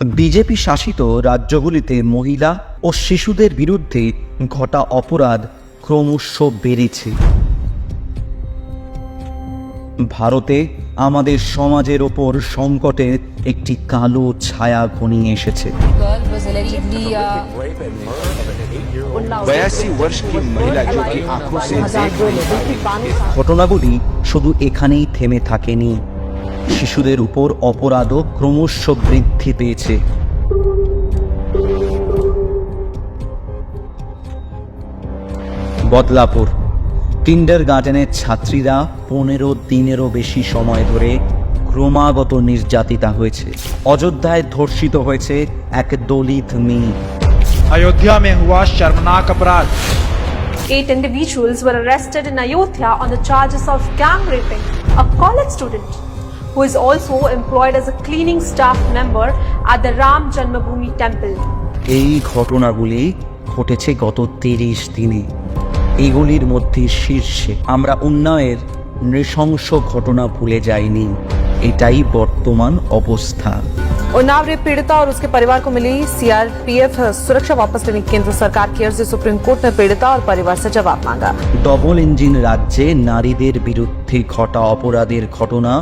BJP শাসিত রাজ্যগুলিতে মহিলা ও শিশুদের বিরুদ্ধে ঘটা অপরাধ ক্রমশ বেড়েছে। ভারতে আমাদের সমাজের ওপর সংকটের একটি কালো ছায়া ঘনিয়ে এসেছে। ঘটনাগুলি শুধু এখানেই থেমে থাকেনি। শিশুদের উপর অপরাধও ক্রমশ বৃদ্ধি পেয়েছে বদলাপুর কিন্ডার গার্ডেনের ছাত্রীরা পনেরো দিনেরও বেশি সময় ধরে ক্রমাগত নির্যাতিতা হয়েছে অযোধ্যায় ধর্ষিত হয়েছে এক দলিত মেয়ে अयोध्या में हुआ शर्मनाक अपराध Eight individuals were arrested in Ayodhya on the charges of gang raping a college student who is also employed as a cleaning staff member at the Ram Janmabhoomi temple. এই ঘটনাগুলি ঘটেছে গত তিরিশ দিনে এগুলির মধ্যে শীর্ষে আমরা উন্নয়ের নৃশংস ঘটনা ভুলে যাইনি এটাই বর্তমান অবস্থা उन्नाव रेप पीड़िता और उसके परिवार को मिली सीआरपीएफ सुरक्षा वापस लेने की केंद्र सरकार की अर्जी सुप्रीम कोर्ट ने पीड़िता और परिवार से जवाब मांगा ডবল ইঞ্জিন রাজ্যে নারীদের বিরুদ্ধে ঘটা অপরাধের ঘটনা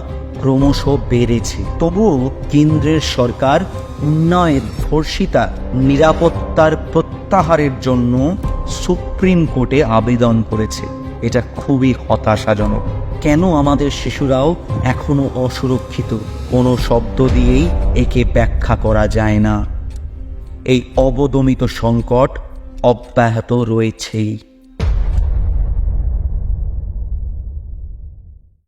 ক্রমশ বেড়েছে। তবুও কেন্দ্রের সরকার উন্নয়ের ধর্ষিতা নিরাপত্তার প্রত্যাহারের জন্য সুপ্রিম কোর্টে আবেদন করেছে। এটা খুবই হতাশাজনক। কেন আমাদের শিশুরাও এখনও অসুরক্ষিত? কোনো শব্দ দিয়েই একে ব্যাখ্যা করা যায় না। এই অবদমিত সংকট অব্যাহত রয়েছেই।